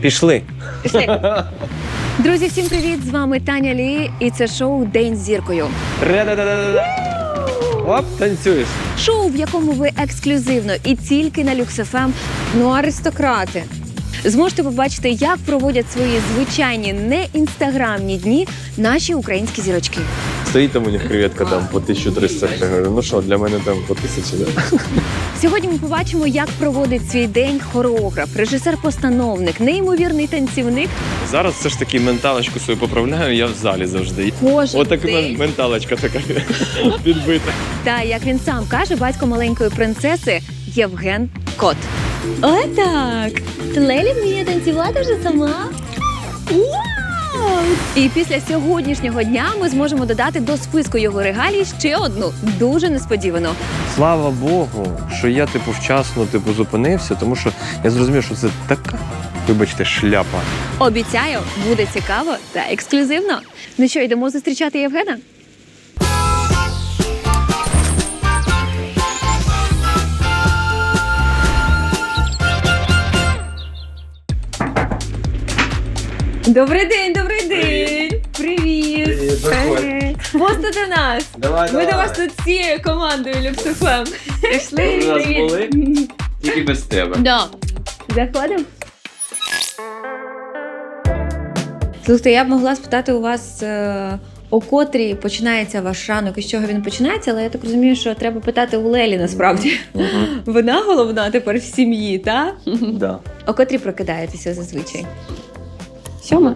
Пішли. Друзі, всім привіт! З вами Таня Лі, і це шоу День з зіркою. Оп, танцюєш. Шоу, в якому ви ексклюзивно і тільки на Люкс.ФМ, ну аристократи. Зможете побачити, як проводять свої звичайні не інстаграмні дні наші українські зірочки. Стоїть там у них креветка там по 1300. Я говорю, ну що, для мене там по 1000, да? Сьогодні ми побачимо, як проводить свій день хореограф, режисер-постановник, неймовірний танцівник. Зараз все ж таки менталочку свою поправляю, я в залі завжди. Кожен От день. менталочка така підбита. Та як він сам каже, батько маленької принцеси Євген Кот. Отак. Лелі вміє танцювати вже сама. Вау! І після сьогоднішнього дня ми зможемо додати до списку його регалій ще одну дуже несподівану. Слава Богу, що я типу вчасно типу зупинився, тому що я зрозумів, що це така, вибачте, шляпа. Обіцяю, буде цікаво та ексклюзивно. Ну що, йдемо зустрічати Євгена? Добрий день, добрий! Привіт! Привіт! Просто до нас! Давай, Ми до вас тут всією командою Люксофем. Пішли. Ви нас Привіт. були? Тільки без тебе. Да. Заходимо. Слухайте, я б могла спитати у вас, е, о котрій починається ваш ранок і з чого він починається, але я так розумію, що треба питати у Лелі насправді. Вона головна тепер в сім'ї, так? Да. О котрій прокидаєтеся зазвичай. Сьома?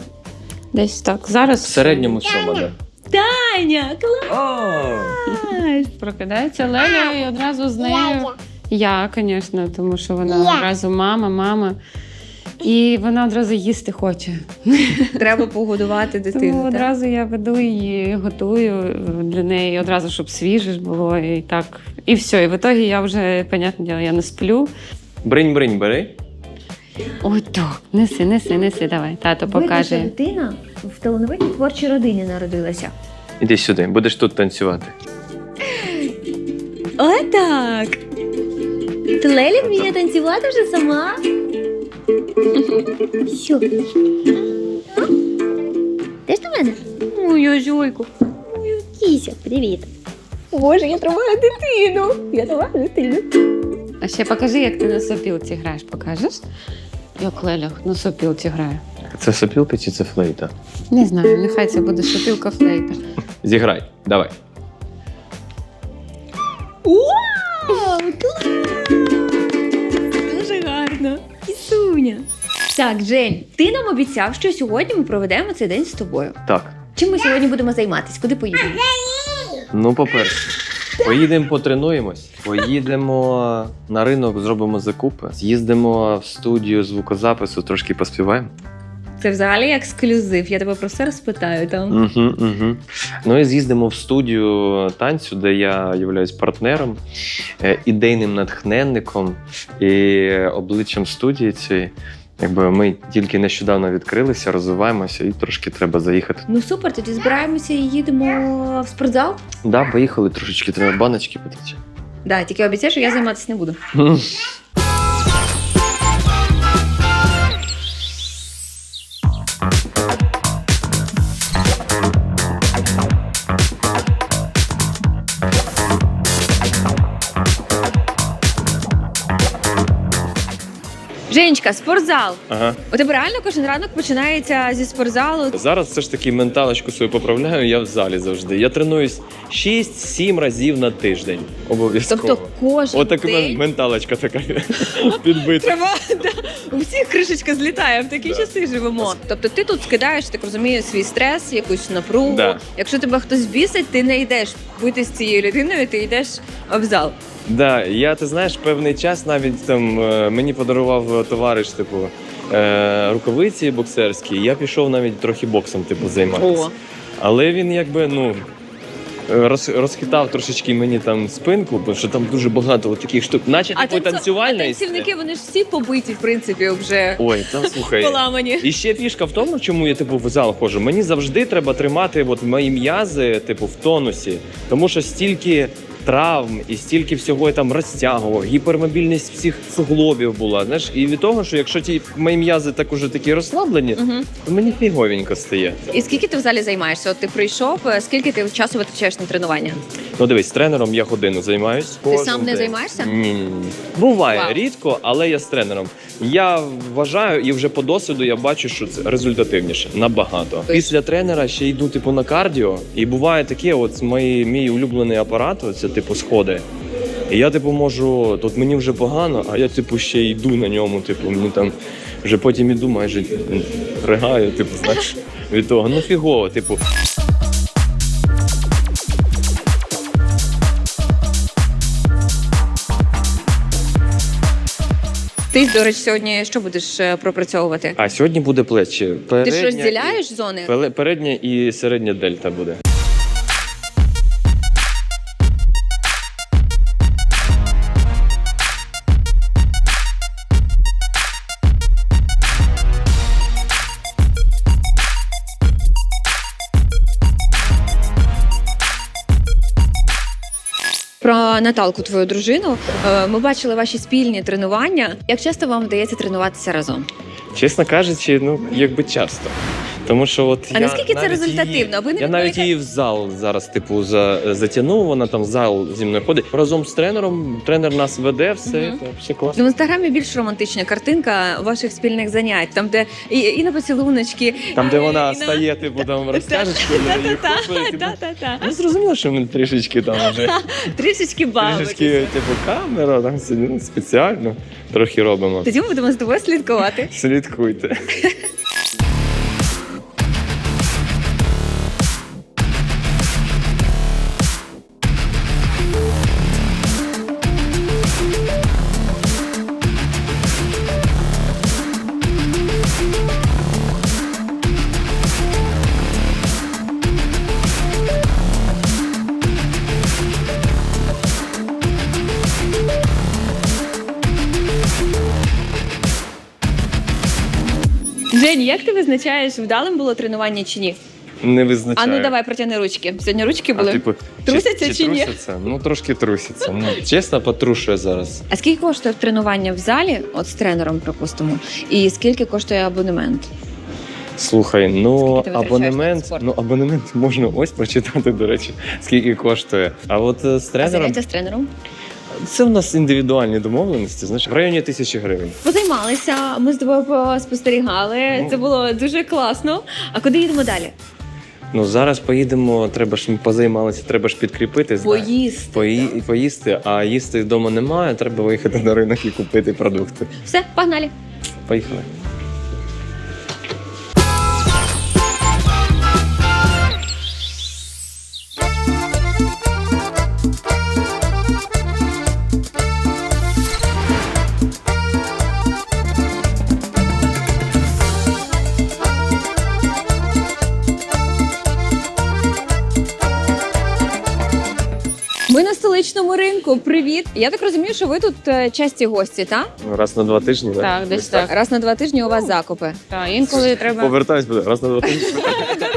Десь так. Зараз В середньому сьома, да. Таня, О! клас! прокидається Леля і одразу з нею. Я, звісно, тому що вона одразу мама, мама. І вона одразу їсти хоче. Треба погодувати дитину. так? одразу я веду її, готую для неї одразу, щоб свіже ж було. І так. І все. І в ітогі я вже, понятне діло, я не сплю. Бринь-бринь бери. Ой, так, неси, неси, неси, давай. Тато Видно, що покаже. дитина в талановитій творчій родині народилася. Іди сюди, будеш тут танцювати. Отак. Ти Лелі вміє танцювати вже сама. Що? Теж до мене? Мою жуйку. Мою кіся, привіт. Боже, я тримаю дитину. Я тримаю дитину. А ще покажи, як ти на сопілці граєш. Покажеш? Як Леля на сопілці грає. Це сопілка чи це флейта? Не знаю, нехай це буде сопілка флейта. Зіграй, давай. Вау! Дуже гарно. Кісуня. Так, Жень, ти нам обіцяв, що сьогодні ми проведемо цей день з тобою. Так. Чим ми сьогодні будемо займатися? Куди поїдемо? Ну, по-перше, поїдемо потренуємось, поїдемо на ринок, зробимо закупи, з'їздимо в студію звукозапису, трошки поспіваємо. Це взагалі ексклюзив. Я тебе про все розпитаю там. Угу, угу. Ну і з'їздимо в студію танцю, де я являюсь партнером, е, ідейним натхненником і обличчям студії цієї. Якби ми тільки нещодавно відкрилися, розвиваємося, і трошки треба заїхати. Ну супер, тоді збираємося і їдемо в спортзал. Да, поїхали трошечки, треба баночки потече. Да, тільки обіцяю, що я займатися не буду. Женечка, спортзал. Ага. У тебе реально кожен ранок починається зі спортзалу. Зараз все ж таки менталочку свою поправляю, я в залі завжди. Я тренуюсь 6-7 разів на тиждень. Обов'язково. Тобто кожен От така день менталочка така підбита. Треба да, у всіх кришечка злітає, в такі Да. часи живемо. Тобто ти тут скидаєш, так розумію, свій стрес, якусь напругу. Да. Якщо тебе хтось бісить, ти не йдеш бути з цією людиною, ти йдеш в зал. Да, я ти знаєш, певний час навіть там е, мені подарував товариш, типу, е, рукавиці боксерські. Я пішов навіть трохи боксом, типу, займатися. О. Але він якби ну. Роз, розхитав трошечки мені там спинку, бо що там дуже багато от таких штук, наче типу танцю- танцювальна а танцівники вони ж всі побиті, в принципі, вже Ой, там слухай. поламані. І ще фішка в тому, чому я типу в зал ходжу. Мені завжди треба тримати от мої м'язи, типу, в тонусі, тому що стільки травм, і стільки всього я там розтягував, гіпермобільність всіх суглобів була. Знаєш, і від того, що якщо ті мої м'язи так уже такі розслаблені, Угу. то мені фіговенько стає. І скільки ти в залі займаєшся? От ти прийшов, е, скільки ти часу витрачаєш на тренування? Ну дивись, з тренером я годину займаюсь. Ти сам не займаєшся? Ні, ні, ні. Буває Вау. рідко, але я з тренером. Я вважаю і вже по досвіду я бачу, що це результативніше набагато. Після тренера ще йду типу на кардіо, і буває таке, от мій, мій улюблений апарат, це типу сходи. І я, типу, можу, тут мені вже погано, а я, типу, ще йду на ньому. Типу, мені там вже потім іду, майже ригаю, типу, знаєш, від того. Ну фігово, типу. Ти, до речі, сьогодні що будеш е, пропрацьовувати? А сьогодні буде плечі. Ти ж розділяєш зони? Передня і середня дельта буде. Наталку, твою дружину. Е, Ми бачили ваші спільні тренування. Як часто вам вдається тренуватися разом? Чесно кажучи, ну якби часто. Тому що от А я наскільки це навіть результативно? Її, Ви не я навіть відмовляєте? її в зал зараз, типу, за, затягнув, вона там в зал зі мною ходить. Разом з тренером. Тренер нас веде, все, Мгм. це все класно. В інстаграмі більш романтична картинка ваших спільних занять, там де і, і на поцілуночки. Там, де вона на- стає, типу, там розкаже, що вона її типу. Та-та-та. Ну, зрозуміло, що ми трішечки там вже Трішечки бавитися. трішечки, типу, камера, там все, ну, спеціально трохи робимо. Тоді ми будемо з тобою слідкувати. Слідкуйте. Як ти визначаєш, вдалим було тренування чи ні? Не А визначаю. ну давай протягни ручки. Сьогодні ручки А, були. типу, Трусяться чи ні? трусяться? Ну, трошки трусяться. Ну, чесно, потрушує зараз. А скільки коштує тренування в залі, от з тренером, припустимо, і скільки коштує абонемент? Слухай, ну Скільки ти витрачаєш на абонемент, спорт? ну абонемент можна ось прочитати, до речі, скільки коштує. А от е, з А тренером заняття з тренером? Це в нас індивідуальні домовленості, знаєш, в районі тисячі гривень. Позаймалися, ми з тобою поспостерігали. Ну. Це було дуже класно. А куди їдемо далі? Ну зараз поїдемо, треба ж ми позаймалися, треба ж підкріпити. знаєш. Поїсти. Пої- поїсти, а їсти вдома немає, треба виїхати на ринок і купити продукти. Все, погнали. Поїхали. Столичному ринку. Привіт. Я так розумію, що ви тут е, часті гості, так? Ну, Раз на два тижні, так? Так, десь так. Раз на два тижні у вас закупи. Так, інколи треба. Повертаюсь буде раз на два тижні.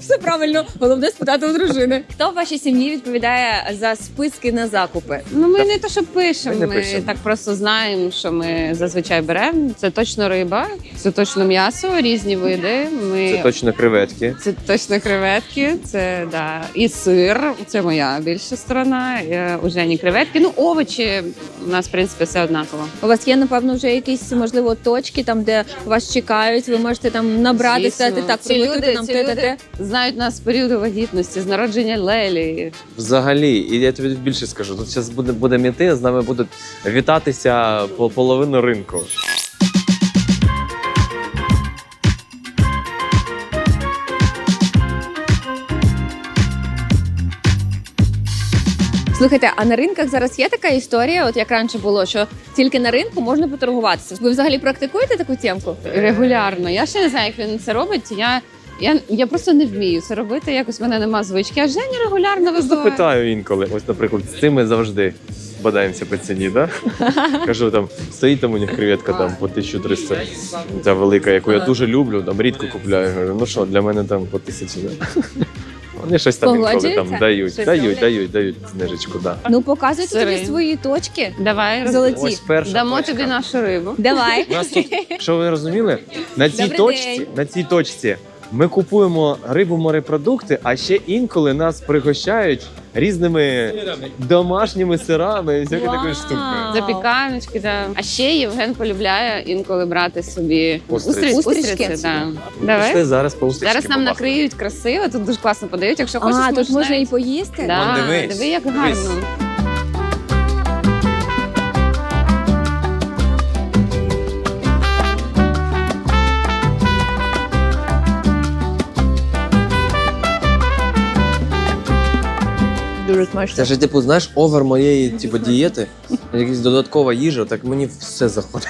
Все правильно. Головне спитати у дружини. Хто в вашій сім'ї відповідає за списки на закупи? Ну, ми не то, що пишемо, Ми не ми пишемо. так просто знаємо, що ми зазвичай беремо. Це точно риба, це точно м'ясо, різні види. Ми... Це точно креветки. Це точно креветки, це да. І сир, це моя більша сторона. е, У Жені креветки. Ну, овочі у нас, в принципі, все однаково. У вас є, напевно, вже якісь можливо точки, там де вас чекають. Ви можете там набрати, Звісно. сказати так, ці приготуйте люди, нам ці те, те, люди те. Знають нас з періоду вагітності, з народження Лелі. Взагалі, і я тобі більше скажу, тут зараз буде, буде міти, з нами будуть вітатися по половину ринку. Слухайте, а на ринках зараз є така історія, от як раніше було, що тільки на ринку можна поторгуватися. Ви взагалі практикуєте таку тємку? Регулярно. Я ще не знаю, як він це робить. Я, я, я просто не вмію це робити. Якось в мене нема звички. А Женя регулярно вибиває. Запитаю інколи. Ось, наприклад, з цими завжди бодаємося по ціні, да? Кажу, там стоїть там у них креветка там по 1300, ця велика, яку я дуже люблю, там рідко купляю. Говорю, ну що, для мене там по тисячі. Да? Вони щось там інколи там дають, Щось дають, дають, дають знижечку, да. Ну, показуйте тоді свої точки. Давай Золоті. Ось перша дамо точка. тобі нашу рибу. Давай. У нас тут, що ви розуміли, на цій Добрий точці, день. на цій точці ми купуємо рибу морепродукти, а ще інколи нас пригощають різними домашніми сирами і всякою такою Вау. штукою. Запіканочки, да. А ще Євген полюбляє інколи брати собі Устриць. Устрички? устриці, да. Давай. Пішли зараз по устрічки Зараз нам побачимо. накриють красиво, тут дуже класно подають. Якщо хочеш, А, тут можна і поїсти? Да, Вон, дивись. диви, як Дивись. Дуже смачно. Це ж, типу, знаєш, овер моєї типу, дієти, якась додаткова їжа, так мені все заходить.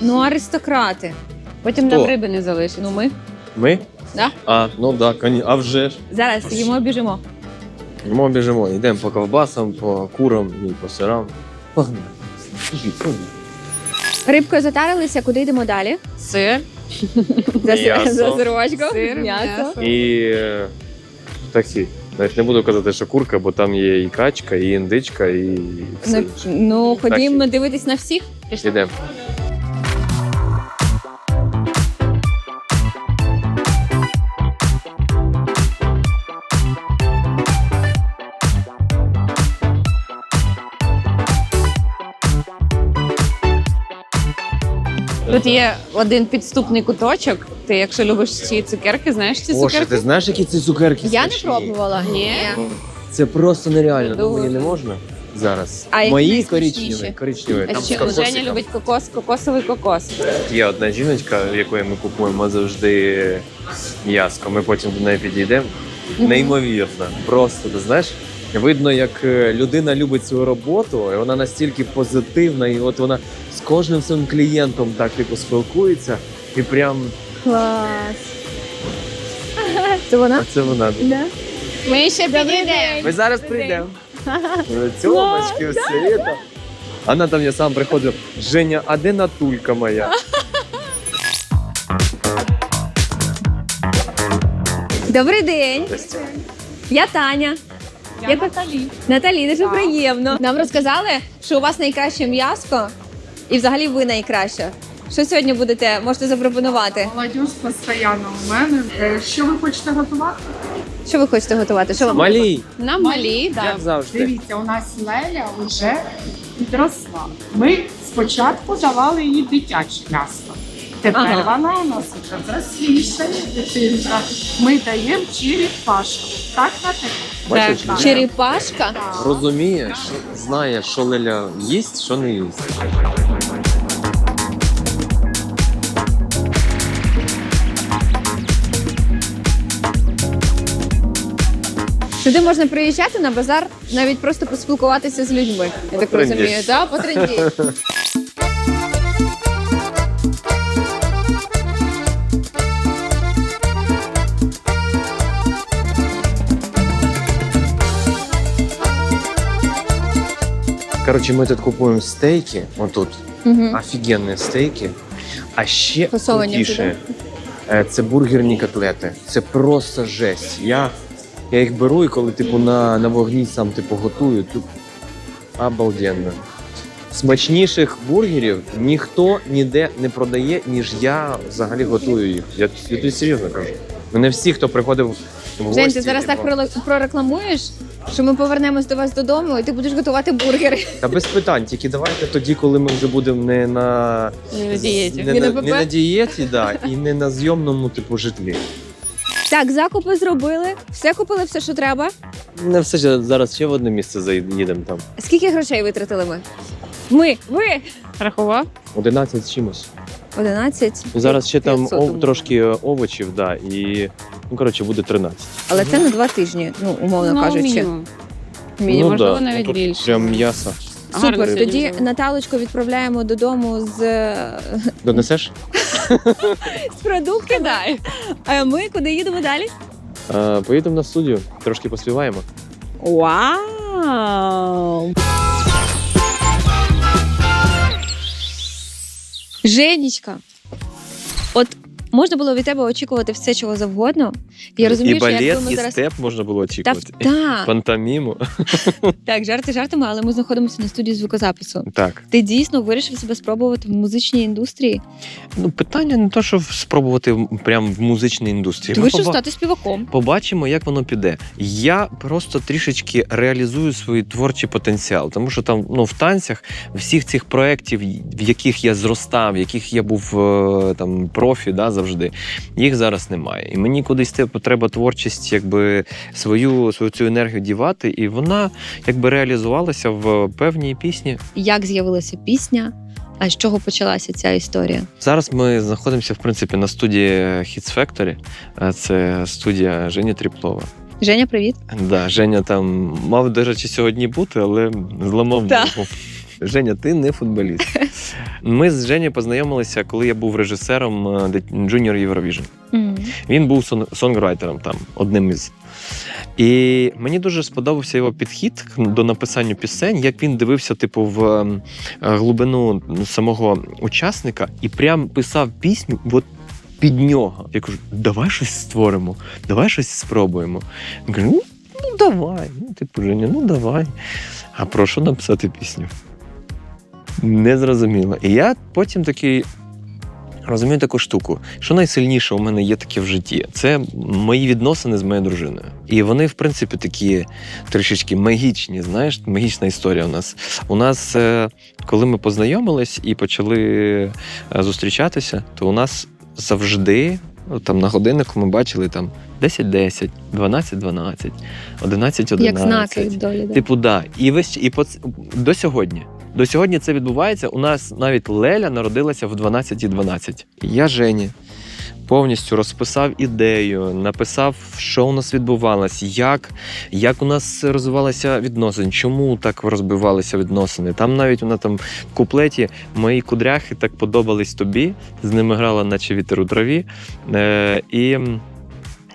Ну, аристократи. Потім Хто? нам риби не залишить. Ну, ми. Ми? Да? А, ну так, да, а вже ж. Зараз їмо біжимо. Ми біжимо, йдемо по ковбасам, по курам і по сирам. Погнали. Рибкою затарилися, куди йдемо далі? Сир. За, М'ясо. за сирочком. Сир, м'ясо. м'ясо. І е, таксі. Навіть не буду казати, що курка, бо там є і качка, і індичка, і все Ну, інше. ну ходімо дивитись на всіх. Ідемо. Тут є один підступний куточок. Ти, якщо любиш ці цукерки, знаєш ці Боже, цукерки? ти знаєш, які ці цукерки? Я не смачні? пробувала. Ні. Це просто нереально. Дуже. мені не можна зараз. А які Мої найсмачніші? коричневі, коричневі. А Там з ще кокосиком. Женя любить кокос, кокосовий кокос. Є одна жіночка, в якої ми купуємо завжди м'яско. Ми потім до неї підійдемо. Неймовірно. Просто ти знаєш. Видно, як е, людина любить свою роботу, і вона настільки позитивна, і от вона з кожним своїм клієнтом так типу спілкується, і прям Клас. Це вона? а це вона. Да. Ми ще підійдемо. Ми зараз прийдемо. Цьомочки, все це. Вона там я сам приходив. Женя, а де натулька моя? Добрий день. Я Таня. Я Наталі. Наталі, дуже приємно. Нам розказали, що у вас найкраще м'яско, і взагалі ви найкраще. Що сьогодні будете, можете запропонувати? Молодіж постійно у мене. Е, Що ви хочете готувати? Що ви хочете готувати? Що вам Малій, Нам малі, як завжди. Дивіться, у нас Леля вже підросла. Ми спочатку давали їй дитяче м'ясо. Тепер Ага. вона у нас вже зросліша дитинка. Ми даємо черепашку. Так? Бачиш, Так. Женя Черепашка? розуміє, що знає, що Леля їсть, що не їсть. Сюди можна приїжджати на базар, навіть просто поспілкуватися з людьми. Я так Потрендіть. розумію, да? Потрендіть. Коротше, ми тут купуємо стейки, отут, Мгм. офігенні стейки. А ще Фасовані крутіше, е, це бургерні котлети. Це просто жесть. Я, я їх беру і коли типу на, на вогні сам типу готую, тут обалденно. Смачніших бургерів ніхто ніде не продає, ніж я взагалі готую їх. Я, я тобі серйозно кажу. Мене всі, хто приходив в гості... Жень, ти зараз так типу, прорекламуєш, що ми повернемось до вас додому, і ти будеш готувати бургери. Та без питань, тільки давайте тоді, коли ми вже будемо не на Не на дієті. не, Не на, на ПП? не на дієті, да, і не на зйомному типу житлі. Так, закупи зробили, все купили, все, що треба. Не все ще зараз ще в одне місце заїдемо там. Скільки грошей витратили ми? Ми, ви. Рахував? 11 з чимось. 11. Зараз ще там 500, ов, думаю. трошки овочів, да, і ну коротше буде 13. Але це на два тижні, ну, умовно ну, кажучи. мінімум. Мінімум, можливо, навіть ну, тут більше. Прям м'ясо. Гарно Супер. сьогодні Тоді. Наталочку відправляємо додому з, е, Донесеш? з продуктами. А ми куди їдемо далі? Поїдемо на студію, трошки поспіваємо. Вау! Женечка, от Можна було від тебе очікувати все, чого завгодно. Я розумію, і що балет, якби ми і зараз. степ можна було очікувати. та, Пантоміму. так, жарти жартами, але ми знаходимося на студії звукозапису. Так. Ти дійсно вирішив себе спробувати в музичній індустрії? Ну, питання не то, що спробувати прямо в музичній індустрії. Ти вирішив поба- стати співаком. Побачимо, як воно піде. Я просто трішечки реалізую свій творчий потенціал, тому що там ну в танцях всіх цих проєктів, в яких я зростав, в яких я був е, там профі, да, завжди, їх зараз немає. І мені кудись треба творчість, якби свою свою цю енергію дівати, і вона якби реалізувалася в певній пісні. Як з'явилася пісня? А з чого почалася ця історія? Зараз ми знаходимося в принципі на студії Hits Factory. Це студія Жені Тріплова. Женя, привіт. Да, Женя там мав, до речі, сьогодні бути, але зламав Так. Женя, ти не футболіст. Ми з Женєю познайомилися, коли я був режисером е, Junior Eurovision. Він був сон- сонграйтером там, одним із. І мені дуже сподобався його підхід до написання пісень, як він дивився, типу, в ем, е, глибину самого учасника і прям писав пісню от під нього. Я кажу, давай щось створимо, давай щось спробуємо. Він каже, ну, ну давай. Ну, типу, Женя, ну давай. А про що написати пісню? Не зрозуміло. І я потім такий розумію таку штуку, що найсильніше у мене є таке в житті. Це мої відносини з моєю дружиною. І вони, в принципі, такі трішечки магічні. Знаєш, магічна історія у нас. У нас, е, коли ми познайомились і почали е, зустрічатися, то у нас завжди. Там на годиннику ми бачили там 10-10, 12-12, 11-11. Як знаки долі. да. Типу, да. І весь і по до сьогодні. До сьогодні це відбувається. У нас навіть Леля народилася в 12.12. Я Жені повністю розписав ідею, написав, що у нас відбувалося, як, як у нас розвивалися відносини, чому так розбивалися відносини. Там навіть вона там в куплеті мої кудряхи так подобались тобі. З ними грала, наче вітер у траві. Е, і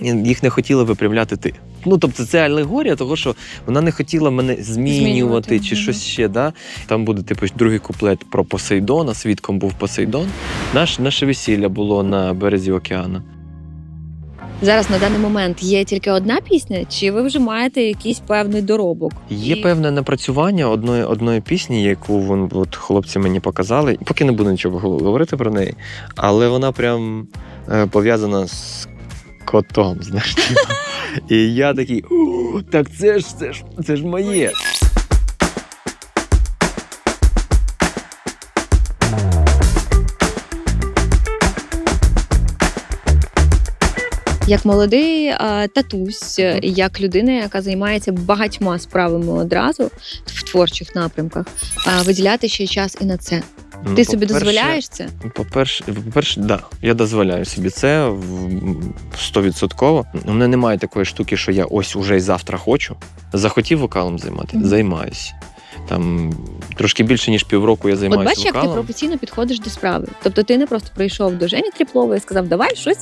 їх не хотіла випрямляти ти. Ну, тобто, це алегорія того, що вона не хотіла мене змінювати, Змінювати, чи щось ще. Да? Там буде типу другий куплет про Посейдона. Свідком був Посейдон. Наш, наше весілля було на березі океану. Зараз на даний момент є тільки одна пісня, чи ви вже маєте якийсь певний доробок? Є І- певне напрацювання одної, одної пісні, яку вон, от, хлопці мені показали. Поки не буду нічого говорити про неї, але вона прям е, пов'язана з котом. Знаєш, типу. І я такий, «О, так це ж це ж це ж моє. Як молодий татусь, як людина, яка займається багатьма справами одразу в творчих напрямках, виділяти ще час і на це. Ну, Ти собі дозволяєш це? По-перше, по-перше, да, я дозволяю собі це стовідсотково. У мене немає такої штуки, що я ось уже й завтра хочу. Захотів вокалом займати, Мгм. займаюсь. Там трошки більше ніж півроку я От займаюся бачиш, як ти професійно підходиш до справи. Тобто ти не просто прийшов до Жені Тріплової і сказав, давай щось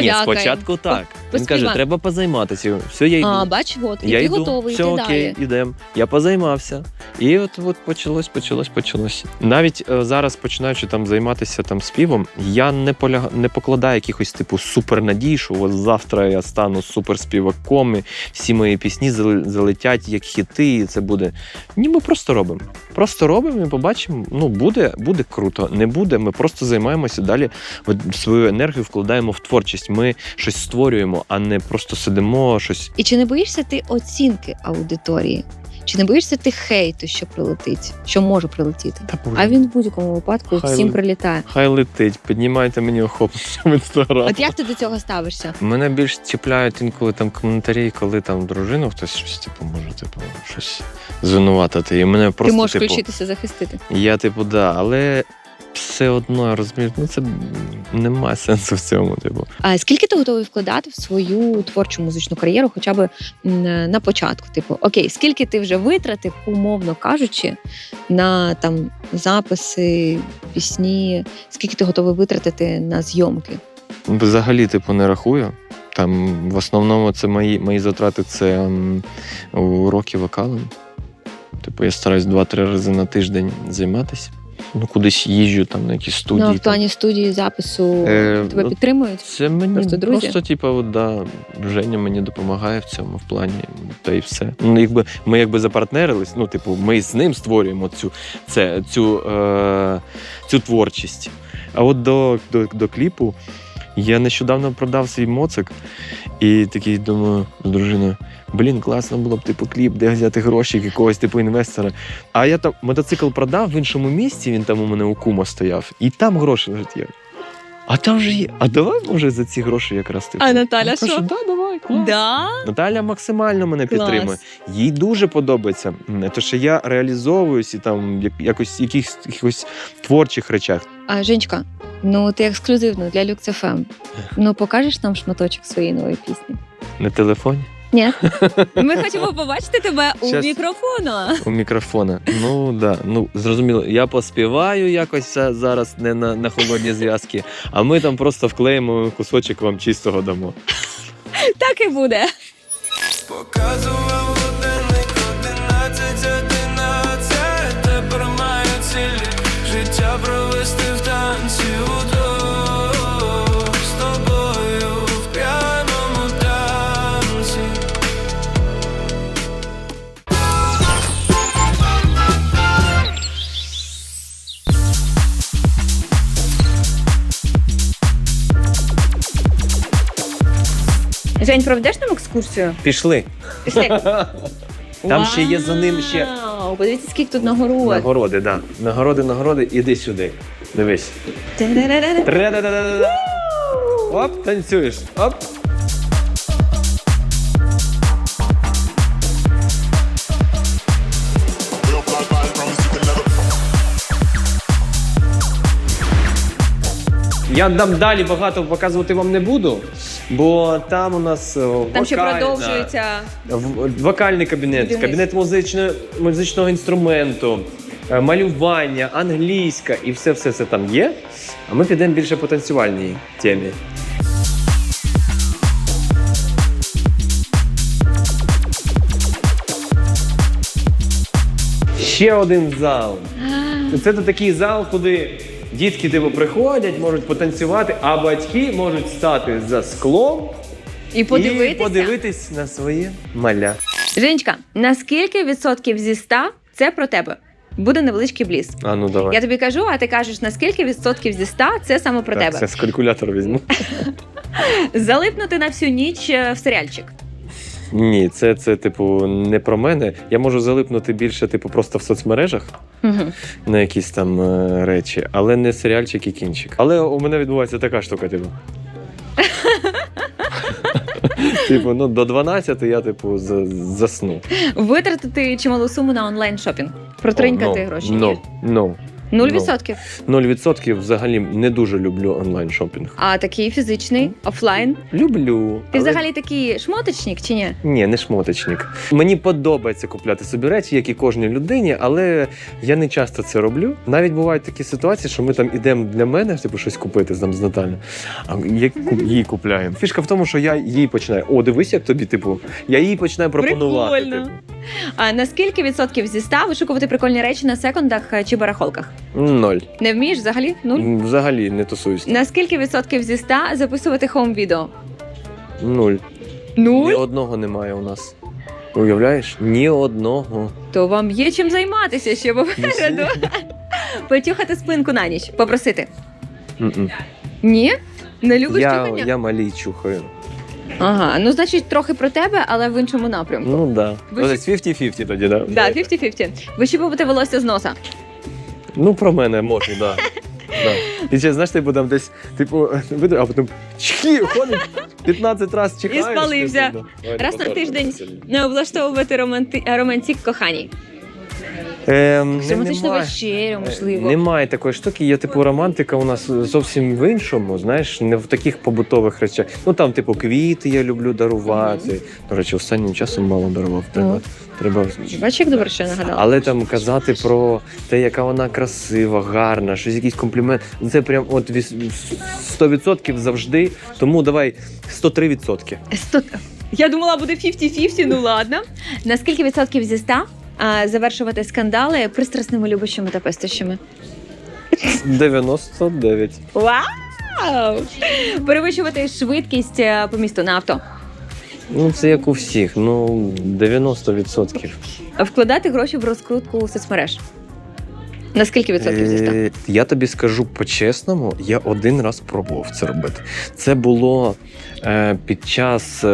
Ні, спочатку так. Він поспівай. каже, треба позайматися. Все, я йду. А, бач, от, і я ти йду. готовий Все йти окей, далі. ідемо. Я позаймався. І от, от почалось, почалось, почалось. Навіть е, зараз, починаючи там займатися там співом, я не поляг... не покладаю якихось типу супернадій, що от завтра я стану суперспіваком, і всі мої пісні зал- залетять як хіти, і це буде. Ні, ми просто робимо. Просто робимо і побачимо. Ну, буде, буде круто. Не буде. Ми просто займаємося далі. От свою енергію вкладаємо в творчість. Ми щось створюємо, а не просто сидимо, щось. І чи не боїшся ти оцінки аудиторії? Чи не боїшся ти хейту, що прилетить, що може прилетіти? Та А він в будь-якому випадку Хай всім ли- прилітає. Хай летить, піднімайте мені охоплення в інстаграм. От як ти до цього ставишся? Мене більш чіпляють інколи там коментарі, коли там дружину хтось щось типу може, типу, щось звинуватити. І мене просто ти можеш типу, включитися захистити. я, типу, да, але все одно я розумію, ну це немає сенсу в цьому. Типу. А скільки ти готовий вкладати в свою творчу музичну кар'єру, хоча б на початку? Типу, окей, скільки ти вже витратив, умовно кажучи, на там записи, пісні, скільки ти готовий витратити на зйомки? Взагалі, типу, не рахую. Там в основному це мої, мої затрати це уроки вокалом. Типу, я стараюсь 2-3 рази на тиждень займатися. Ну, кудись їжджу там на якісь студії. ну, в там. плані студії запису Е, тебе ну, підтримують? Це мені Просто просто, типу, от, да, Женя мені допомагає в цьому в плані, та й все. Ну, якби ми якби запартнерились, ну, типу, ми з ним створюємо цю, це, цю, е, цю творчість. А от до, до, до кліпу я нещодавно продав свій моцик і такий думаю з дружиною. Блін, класно було б типу кліп, де взяти гроші якогось типу інвестора. А я там мотоцикл продав в іншому місці, він там у мене у кума стояв, і там гроші лежать є. А там же є. А давай, може, за ці гроші якраз типу. А Наталя що? Да, давай, клас. Да? Наталя максимально мене Клас. підтримує. Їй дуже подобається. То, що я реалізовуюсь і там як- якось якихось, якихось творчих речах. А, Женечка, ну ти ексклюзивно для Люкс ФМ. Ну покажеш нам шматочок своєї нової пісні? На телефоні Ні. Ми хочемо побачити тебе у Щас. мікрофона. у мікрофона. Ну да, ну зрозуміло. Я поспіваю якось за- зараз не на, на холодні зв'язки, а ми там просто вклеїмо кусочок вам чистого дамо. Так і буде. Показував Жень, проведеш нам екскурсію? Пішли. Пішли. Там ще є за ним ще Вау, Подивіться, скільки тут нагород. нагороди, да. Нагороди, нагороди, іди сюди. Дивись. Оп, танцюєш. Оп. Я дам далі багато показувати вам не буду, бо там у нас о, Там ще продовжується. вокальний кабінет, Кабінет. кабінет музичного, музичного інструменту, е, малювання, англійська і все, все, все там є. А ми підемо більше по танцювальній темі. Ще один зал. Це такий зал, куди дітки типу, приходять, можуть потанцювати, а батьки можуть стати за склом І подивитися. і подивитись на своє маля. Женечка, на скільки відсотків зі ста це про тебе? Буде невеличкий бліз. А ну давай. Я тобі кажу, а ти кажеш, на скільки відсотків зі ста це саме про так, тебе. Це з калькулятора візьму. Залипнути на всю ніч е, в серіальчик. Ні, це, це типу не про мене. Я можу залипнути більше, типу, просто в соцмережах Угу. на якісь там е, речі, але не серіальчик і кінчик. Але у мене відбувається така штука, типу. Типу, ну до 12 я, типу, за- засну. Витратити чималу суму на онлайн шопінг. Протринькати гроші. Ну, ну. Нуль ну. відсотків. 0% взагалі не дуже люблю онлайн шопінг. А такий фізичний, офлайн. Люблю. Ти але- взагалі такий шмоточник чи ні? Ні, не шмоточник. Мені подобається купляти собі речі, як і кожній людині, але я не часто це роблю. Навіть бувають такі ситуації, що ми там ідемо для мене, типу, щось купити там з Наталю, а я ку- їй купляємо. Фішка в тому, що я їй починаю. О, дивись, як тобі, типу, я їй починаю пропонувати. Прикольно. Типу. А на скільки відсотків зі ста вишукувати прикольні речі на секондах е, чи барахолках? Ноль. Не вмієш взагалі? Нуль. М, Взагалі не тусуюсь. На скільки відсотків зі ста записувати хоум-відео? Нуль. Ні Нуль? одного немає у нас. Уявляєш? Ні одного. То вам є чим займатися ще попереду. Потюхати спинку на ніч, попросити. М-м. Ні? Не любиш Я, чухання? я малій чухаю. Ага, ну значить трохи про тебе, але в іншому напрямку. Ну так. Да. Ви Ось 50-50 тоді, да? Да, 50-50. Вищипувати волосся з носа. Ну, про мене можу, да. да. І ще, знаєш, типу там десь, типу, види, а потім чхі, ходить 15 разів чекаєш. І спалився. типу, Раз на тиждень не облаштовувати романти... романтик коханій. Не- Романтичну немає. можливо. Немає такої штуки, є типу романтика у нас зовсім в іншому, знаєш, не в таких побутових речах. Ну там, типу, квіти я люблю дарувати. До речі, останнім часом мало дарував. Треба, Ну. треба Бачиш, як добре, що я нагадала. Але там казати про те, яка вона красива, гарна, щось якийсь комплімент. Це прям от віс- 100% завжди. Тому давай 103%. Сто- Я думала, буде 50-50, ну ладно. На скільки відсотків зі ста а, завершувати скандали пристрасними любощами та пестощами? 99. Вау! Перевищувати швидкість е, по місту на авто. Ну, це як у всіх. Ну, 90%. Вкладати гроші в розкрутку соцмереж. На скільки відсотків зі 100? Е, Я тобі скажу по-чесному, я один раз пробував це робити. Це було е, під час е,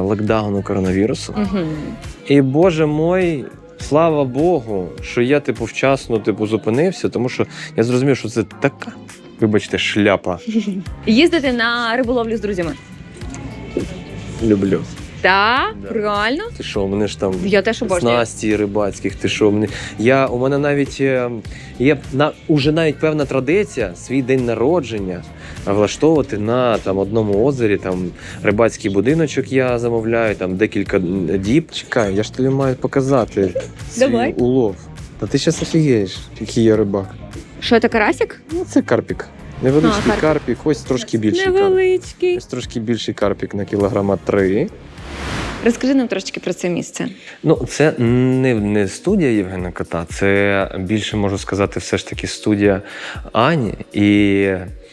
локдауну коронавірусу. Угу. І боже мой, слава Богу, що я типу вчасно типу зупинився, тому що я зрозумів, що це така, вибачте, шляпа. Їздити на риболовлю з друзями. Люблю. Так, Да. реально? Ти що, мене ж там Я теж обожнюю. снасті рибацьких. Ти що мені? Я у мене навіть е, є на уже навіть певна традиція свій день народження влаштовувати на там одному озері. Там рибацький будиночок я замовляю, там декілька діб. Чекай, я ж тобі маю показати свій Давай. улов. Та ти зараз офігієш, який я рибак. Що це карасик? Ну, це карпік. Невеличкий А, карпік. карпік, ось трошки більший карпік. Невеличкий. Ось трошки більший карпік на кілограма три. Розкажи нам трошечки про це місце. Ну, це не, не студія Євгена Кота, це більше можу сказати, все ж таки студія Ані. І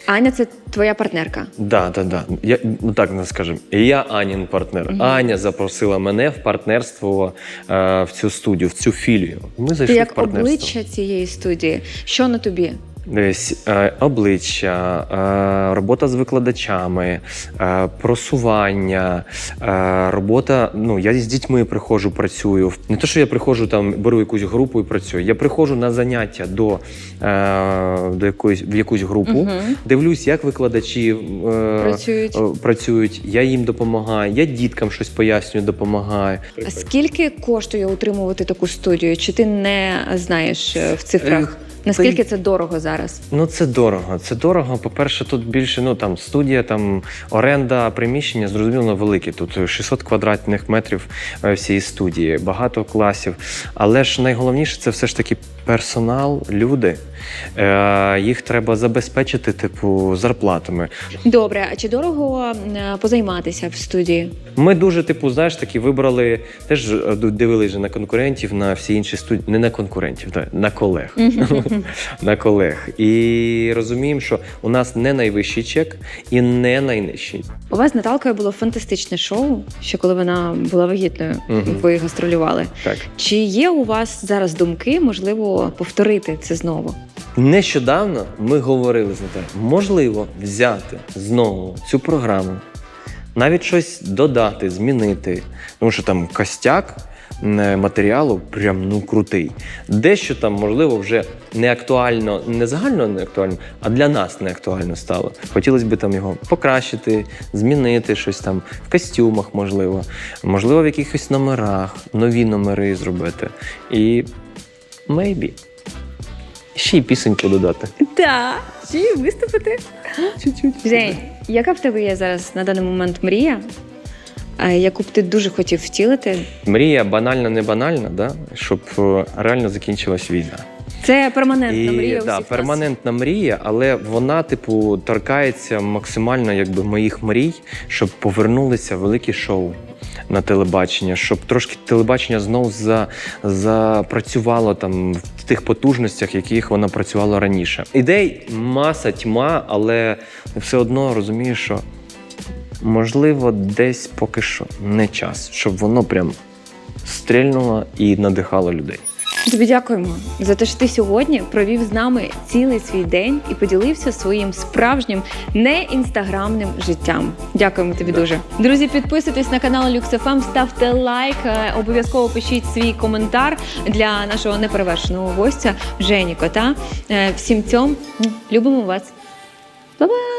Аня, це твоя партнерка. да, да, да. Я, ну так не скажемо. Я Анін партнер. Мгм. Аня запросила мене в партнерство е, в цю студію, в цю філію. Ми Ти зайшли в як партнерство. обличчя цієї студії. Що на тобі? Десь е, обличчя, е, робота з викладачами, е, просування, робота. Ну, я з дітьми приходжу, працюю. Не те, що я приходжу там, беру якусь групу і працюю. Я приходжу на заняття до, до якоїсь в якусь групу, Мгм. дивлюсь, як викладачі Працюють. працюють. Я їм допомагаю, я діткам щось пояснюю, допомагаю. А скільки коштує утримувати таку студію? Чи ти не знаєш в цифрах? Наскільки це дорого зараз? Ну, це дорого. Це дорого. По-перше, тут більше ну там студія, там оренда приміщення, зрозуміло, велике. Тут 600 квадратних метрів е, всієї студії, багато класів. Але ж найголовніше це все ж таки персонал, люди. Е, їх треба забезпечити, типу, зарплатами. Добре, а чи дорого е, позайматися в студії? Ми дуже, типу, знаєш, таки вибрали, теж е, дивилися на конкурентів, на всі інші студії, не на конкурентів, так, на колег. на колег. І розуміємо, що у нас не найвищий чек і не найнижчий. У вас з Наталкою було фантастичне шоу, ще коли вона була вагітною. Мгм. Ви гастролювали. Так. Чи є у вас зараз думки, можливо, повторити це знову? Нещодавно ми говорили з Наталією, можливо взяти знову цю програму, навіть щось додати, змінити. Тому що там костяк матеріалу прям ну крутий. Дещо там, можливо, вже не актуально, не загально не актуально, а для нас не актуально стало. Хотілося б там його покращити, змінити щось там в костюмах, можливо, можливо, в якихось номерах, нові номери зробити. І maybe. Ще й пісеньку додати. Так, чи виступити? Чуть-чуть. Жень, яка в тебе є зараз на даний момент мрія, яку б ти дуже хотів втілити? Мрія банальна, не банальна, да? щоб е, реально закінчилась війна. Це перманентна мрія. І, да, усіх нас. перманентна мрія, але вона, типу, торкається максимально якби моїх мрій, щоб повернулися великі шоу на телебачення, щоб трошки телебачення знову за, запрацювало там в тих потужностях, яких воно працювало раніше. Ідей маса, тьма, але все одно розумію, що можливо десь поки що не час, щоб воно прям стрільнуло і надихало людей. Тобі дякуємо за те, що ти сьогодні провів з нами цілий свій день і поділився своїм справжнім не інстаграмним життям. Дякуємо тобі дуже. Друзі, підписуйтесь на канал LuxFM, ставте лайк, е, обов'язково пишіть свій коментар для нашого неперевершеного гостя Жені Кота. Е, Всім цьому любимо вас. Ба-ба!